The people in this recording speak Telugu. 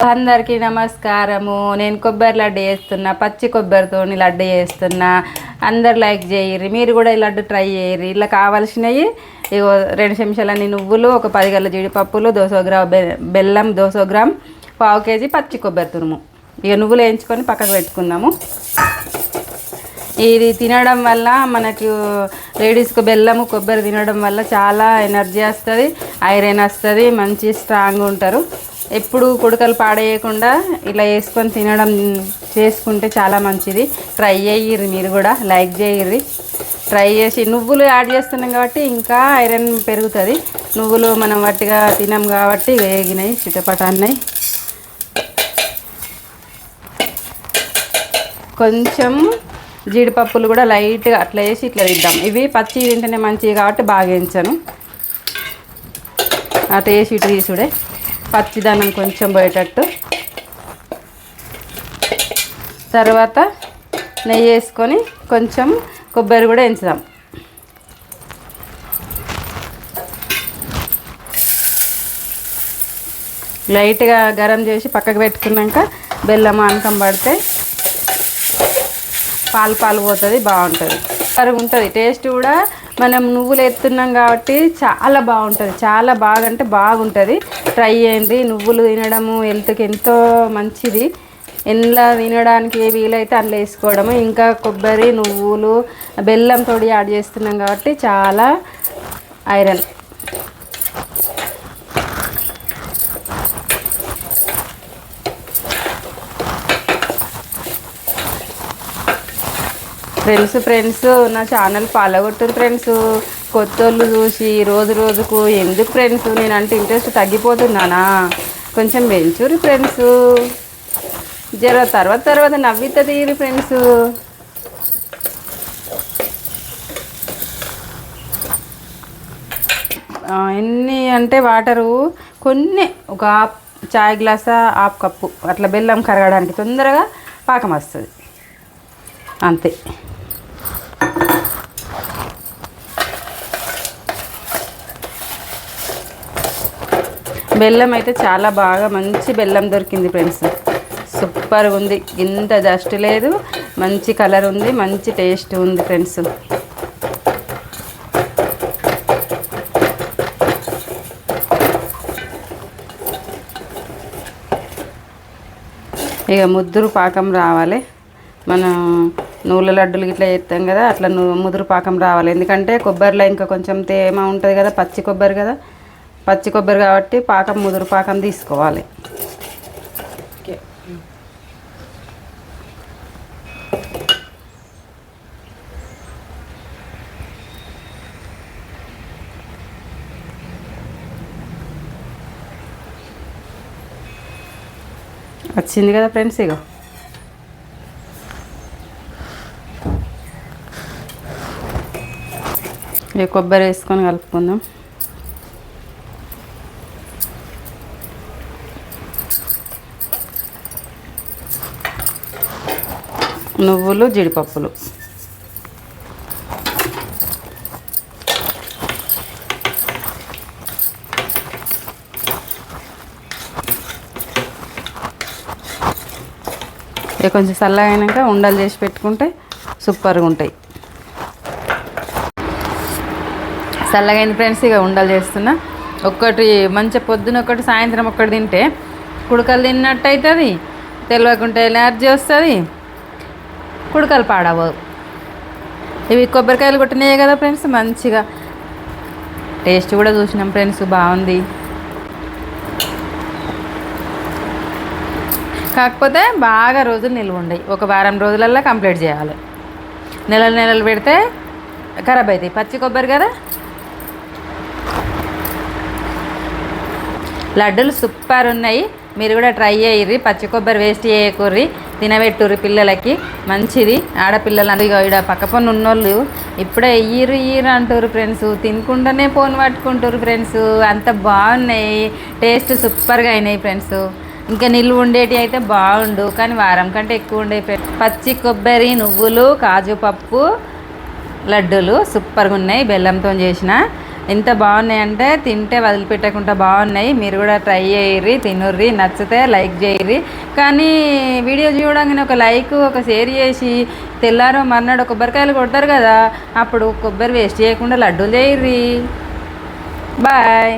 అందరికీ నమస్కారము. నేను కొబ్బరి లడ్డు చేస్తున్నా పచ్చి కొబ్బరితో లడ్డు చేస్తున్నా. అందరు లైక్ చేయరు మీరు కూడా ఈ లడ్డు ట్రై చేయరు ఇలా కావాల్సినవి ఇగో రెండు చెంచాలన్నీ నువ్వులు ఒక పది గల్ల జీడిపప్పులు దోసో గ్రామ్ బె- బెల్లం దోసో గ్రామ్ పావు కేజీ పచ్చి కొబ్బరి తురుము. ఇక నువ్వులు వేయించుకొని పక్కకు పెట్టుకుందాము. ఇది తినడం వల్ల మనకు లేడీస్కు బెల్లము కొబ్బరి తినడం వల్ల చాలా ఎనర్జీ వస్తుంది ఐరన్ వస్తుంది మంచి స్ట్రాంగ్ ఉంటారు. ఎప్పుడు కుడకలు పాడేయకుండా ఇలా వేసుకొని తినడం చేసుకుంటే చాలా మంచిది. ట్రై చేయర్రి మీరు కూడా లైక్ చేయర్రి. ట్రై చేసి నువ్వులు యాడ్ చేస్తున్నాం కాబట్టి ఇంకా ఐరన్ పెరుగుతుంది. నువ్వులు మనం వట్టిగా తినాం కాబట్టి వేగినాయి చిటపటాన్నాయి. కొంచెం జీడిపప్పులు కూడా లైట్గా అట్లా వేసి ఇట్లా తిద్దాం ఇవి పచ్చి తింటేనే మంచివి కాబట్టి బాగా వేయించాను. అటు వేసి ఇటు తీసుడే. పచ్చిదనం కొంచెం పోయేటట్టు. తర్వాత నెయ్యి వేసుకొని కొంచెం కొబ్బరి కూడా వేయించుదాం. లైట్గా గరం చేసి పక్కకు పెట్టుకున్నాక బెల్లం అనకం పడితే పాలు పాలు పోతుంది బాగుంటుంది. సరిగా ఉంటుంది. టేస్ట్ కూడా మనం నువ్వులు ఎత్తున్నాం కాబట్టి చాలా బాగుంటుంది. చాలా బాగా అంటే బాగుంటుంది. ట్రై చేయండి. నువ్వులు తినడము హెల్త్కి ఎంతో మంచిది. ఎలా తినడానికి ఏ వీలైతే అందులో వేసుకోవడము. ఇంకా కొబ్బరి నువ్వులు బెల్లం తోడి యాడ్ చేస్తున్నాం కాబట్టి చాలా ఐరన్. ఫ్రెండ్స్ ఫ్రెండ్స్ నా ఛానల్ ఫాలో కొట్టారు ఫ్రెండ్స్. కొత్త వాళ్ళు చూసి రోజు రోజుకు ఎందుకు ఫ్రెండ్స్? నేనంటే ఇంట్రెస్ట్ తగ్గిపోతున్నానా కొంచెం పెంచురు ఫ్రెండ్స్. జర తర్వాత తర్వాత నవ్వుతుంది ఇది ఫ్రెండ్స్. ఎన్ని అంటే వాటరు? కొన్ని. ఒక హాఫ్ చాయ్ గ్లాసా హాఫ్ కప్పు. అట్లా బెల్లం కరగడానికి తొందరగా పాకం వస్తుంది. అంతే. బెల్లం అయితే చాలా బాగా మంచి బెల్లం దొరికింది ఫ్రెండ్స్. సూపర్ ఉంది. ఇంత డస్ట్ లేదు. మంచి కలర్ ఉంది. మంచి టేస్ట్ ఉంది ఫ్రెండ్స్. ఇక ముద్దురు పాకం రావాలి. మనం నూనె లడ్డులు ఇట్లా చేస్తాం కదా అట్లా ముదురు పాకం రావాలి. ఎందుకంటే కొబ్బరిలో ఇంకా కొంచెం తేమ ఉంటుంది కదా పచ్చి కొబ్బరి కదా. పచ్చి కొబ్బరి కాబట్టి పాకం ముదురు పాకం తీసుకోవాలి. వచ్చింది కదా ఫ్రెండ్స్ ఇగో. ఇక కొబ్బరి వేసుకొని కలుపుకుందాం. నువ్వులు జీడిపప్పులు. ఇక కొంచెం చల్లగా అయినాక ఉండలు చేసి పెట్టుకుంటే సూపర్గా ఉంటాయి. చల్లగా ఫ్రెండ్స్ ఇక ఉండలు చేస్తున్నా. ఒక్కటి మంచి పొద్దున ఒకటి సాయంత్రం ఒకటి తింటే కుడకలు తిన్నట్టు అవుతుంది తెలియకుంటే ఎనర్జీ వస్తుంది కుడకలు పాడవు ఇవి కొబ్బరికాయలు కొట్టినాయి కదా ఫ్రెండ్స్ మంచిగా. టేస్ట్ కూడా చూసినాం ఫ్రెండ్స్ బాగుంది. కాకపోతే బాగా రోజులు నిల్వ ఉండయి ఒక వారం రోజులల్లో కంప్లీట్ చేయాలి. నెలలు నెలలు పెడితే ఖరాబ్ అవుతాయి పచ్చి కొబ్బరి కదా? లడ్డూలు సూపర్ ఉన్నాయి. మీరు కూడా ట్రై చేయర్రి పచ్చి కొబ్బరి వేస్ట్ చేయకూర్రి. తినబెట్టుర్రి పిల్లలకి. మంచిది. ఆడపిల్లలు ఇక్కడ పక్క పన్ను ఉన్నోళ్ళు ఇప్పుడే ఇయ్యిరు ఇయ్యిరు అంటారు ఫ్రెండ్స్ తినకుండానే ఫోన్ పట్టుకుంటారు ఫ్రెండ్స్ అంత బాగున్నాయి. టేస్ట్ సూపర్గా అయినాయి ఫ్రెండ్స్ ఇంకా నిల్వ ఉండేటి అయితే బాగుండు. కానీ వారం కంటే ఎక్కువ ఉండే పచ్చి కొబ్బరి నువ్వులు కాజు పప్పు లడ్డూలు సూపర్గా ఉన్నాయి. బెల్లంతో చేసిన. ఎంత బాగున్నాయి అంటే తింటే వదిలిపెట్టకుండా బాగున్నాయి. మీరు కూడా ట్రై చేయర్రి తినుర్రి నచ్చితే లైక్ చేయర్రి. కానీ వీడియో చూడగానే ఒక లైక్ ఒక షేర్ చేసి తెల్లారో మర్నాడు కొబ్బరికాయలు కొడతారు కదా అప్పుడు కొబ్బరి వేస్ట్ చేయకుండా లడ్డూలు చేయర్రి. బాయ్.